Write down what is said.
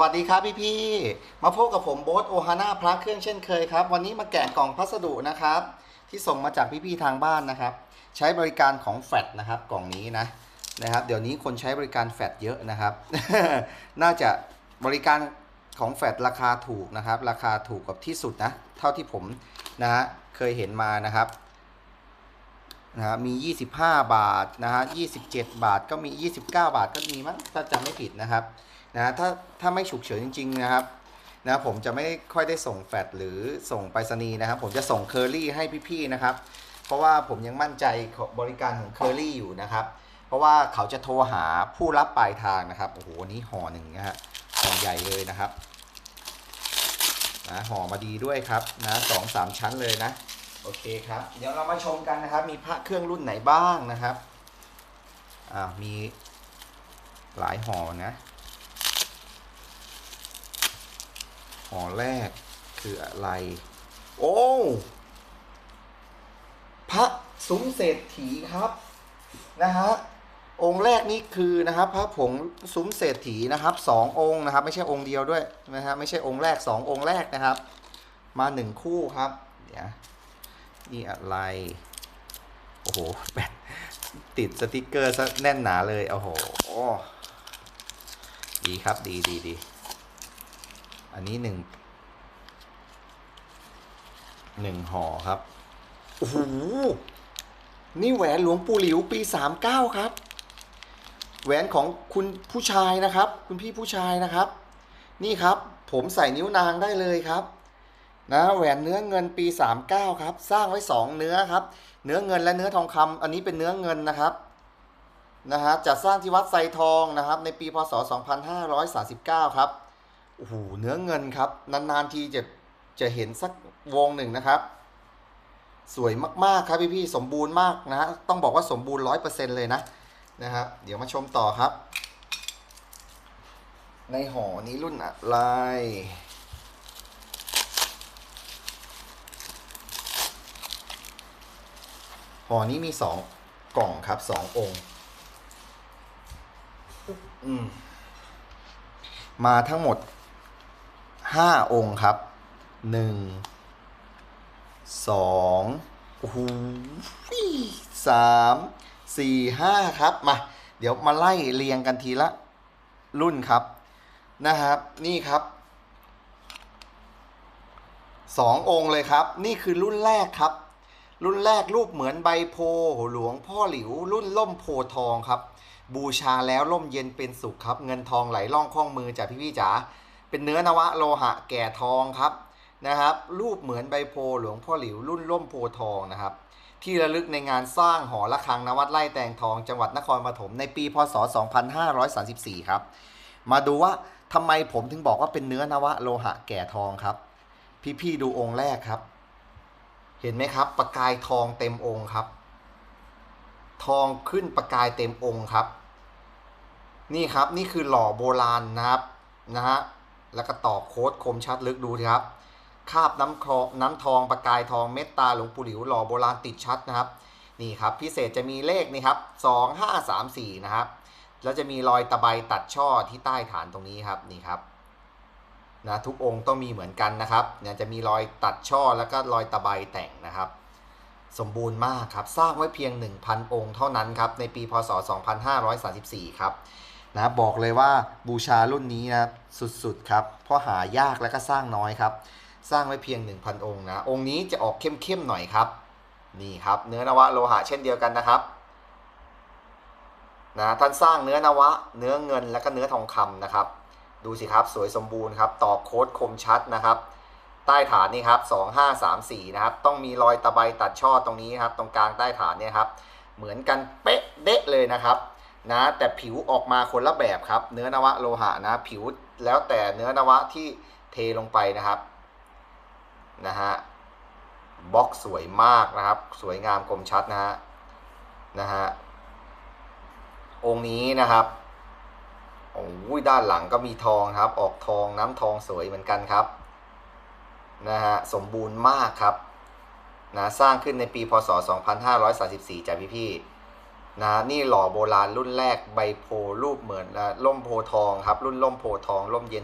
วัสดีครับพี่พี่มาพบกับผมโบ๊ทโอฮาน่าพระเครื่องเช่นเคยครับ วันนี้มาแกะกล่องพัสดุนะครับ ที่ส่งมาจากพี่พี่ทางบ้านนะครับ ใช้บริการของแฟดนะครับ กล่องนี้นะนะครับ เดี๋ยวนี้คนใช้บริการแฟดเยอะนะครับ น่าจะบริการของแฟดราคาถูกนะครับ ราคาถูกกับที่สุดนะ เท่าที่ผมนะฮะเคยเห็นมานะครับ นะฮะมี 25 บาทนะฮะ27 บาทก็มี 29 บาทก็มีมั้งถ้าจำไม่ผิดนะครับนะฮะถ้าถ้าไม่ฉุกเฉินจริง ๆ นะครับนะผมจะไม่ค่อยได้ส่งแฟดหรือส่งไปรษณีย์นะครับ ผมจะส่งเคอรี่ให้พี่ๆนะครับ เพราะว่าผมยังมั่นใจบริการของเคอรี่อยู่นะครับ เพราะว่าเขาจะโทรหาผู้รับปลายทางนะครับโอ้โหนนี้ห่อหนึ่งนะฮะห่อใหญ่เลยนะครับนะห่อมาดีด้วยครับนะสองสามชั้นเลยนะ โอเคครับ เดี๋ยวเรามาชมกันนะครับ มีพระเครื่องรุ่นไหนบ้างนะครับ อ่า มีหลายห่อนะ ห่อแรกคืออะไร โอ้พระสุมเศรษฐีครับ นะฮะองค์แรกนี่คือนะครับพระผงซุ้มเศรษฐีนะครับสององค์นะครับ ไม่ใช่องค์เดียวด้วยนะฮะไม่ใช่องค์แรกสององค์แรกนะครับ มาหนึ่งคู่ครับ เดี๋ยว นี่อะไร โอ้โหแบตติดสติกเกอร์ซะแน่นหนาเลย โอ้โห ดีครับดีดีดี อันนี้หนึ่ง หนึ่งห่อครับ โอ้โห นี่แหวนหลวงปู่หลิวปีสามเก้าครับ แหวนของคุณผู้ชายนะครับ คุณพี่ผู้ชายนะครับ นี่ครับ ผมใส่นิ้วนางได้เลยครับ นะแหวนเนื้อเงินปี 39 ครับ สร้างไว้ 2 เนื้อครับ เนื้อเงินและเนื้อทองคำอันนี้เป็นเนื้อเงินนะครับนะฮะจัดสร้างที่วัดไซทองนะครับ ในปีพศ 2539 ครับโอ้โหเนื้อเงินครับ นานๆทีจะจะเห็นสักวงหนึ่งนะครับ สวยมากๆครับพี่ๆสมบูรณ์มากนะฮะต้องบอกว่าสมบูรณ์ร้อยเปอร์เซ็นต์เลยนะนะครับเดี๋ยวมาชมต่อครับ ในห่อนี้รุ่นอะไร ห่อนี้มีสองกล่องครับสององค์มมาทั้งหมดห้าองค์ครับหนึ่งสองโอ้โหสามสี่ห้าครับ มา เดี๋ยวมาไล่เรียงกันทีละรุ่นครับ นะครับ นี่ครับสององค์เลยครับ นี่คือรุ่นแรกครับ รุ่นแรกรูปเหมือนใบโพหลวงพ่อหลิว รุ่นล่มโพทองครับ บูชาแล้วล่มเย็นเป็นสุขครับ เงินทองไหลล่องคล่องมือจากพี่พี่จ๋าเป็นเนื้อนวะโลหะแก่ทองครับนะครับ รูปเหมือนใบโพหลวงพ่อหลิว รุ่นล่มโพทองนะครับ ที่ระลึกในงานสร้างหอระฆังนวัดไร่แตงทองจังหวัดนครปฐมในปีพศ 2534 ครับ มาดูว่าทำไมผมถึงบอกว่าเป็นเนื้อนวะโลหะแก่ทองครับ พี่ๆดูองค์แรกครับ เห็นไหมครับ ประกายทองเต็มองค์ครับ ทองขึ้นประกายเต็มองค์ครับ นี่ครับนี่คือหล่อโบราณนะครับนะฮะแล้วก็ตอกโค้ดคมชัดลึกดูครับ คาบน้ำคอน้ำทองประกายทองเม็ดตาหลวงปู่หลิวหล่อโบราณติดชัดนะครับ นี่ครับพิเศษจะมีเลขนี่ครับสองห้าสามสี่นะครับ แล้วจะมีรอยตะไบตัดช่อที่ใต้ฐานตรงนี้ครับนี่ครับ นะทุกองค์ต้องมีเหมือนกันนะครับเนี่ยจะมีรอยตัดช่อแล้วก็รอยตะไบแต่งนะครับ สมบูรณ์มากครับสร้างไว้เพียง 1,000 องค์เท่านั้นครับในปีพศ 2534 ครับนะบอกเลยว่าบูชารุ่นนี้นะสุดๆครับเพราะหายากแล้วก็สร้างน้อยครับ สร้างไว้เพียง 1,000 องค์นะองค์นี้จะออกเข้มๆหน่อยครับนี่ครับเนื้อนวะโลหะเช่นเดียวกันนะครับนะท่านสร้างเนื้อนวะ เนื้อเงินและก็เนื้อทองคำนะครับ ดูสิครับสวยสมบูรณ์ครับตอกโค้ดคมชัดนะครับ ใต้ฐานนี่ครับ2534นะครับต้องมีรอยตะไบตัดช่อตรงนี้ครับตรงกลางใต้ฐานเนี่ยครับเหมือนกันเป๊ะเด๊ะเลยนะครับนะแต่ผิวออกมาคนละแบบครับ เนื้อนวะโลหะนะผิวแล้วแต่เนื้อนวะที่เทลงไปนะครับนะฮะบล็อกสวยมากนะครับ สวยงามคมชัดนะฮะนะฮะองค์นี้นะครับ อ้ยด้านหลังก็มีทองครับ ออกทองน้ำทองสวยเหมือนกันครับนะฮะสมบูรณ์มากครับนะสร้างขึ้นในปีพศ 2534จากพี่ๆนะนี่หล่อโบราณรุ่นแรกใบโพรูปเหมือนนะล่มโพทองครับ รุ่นล่มโพทองล่มเย็น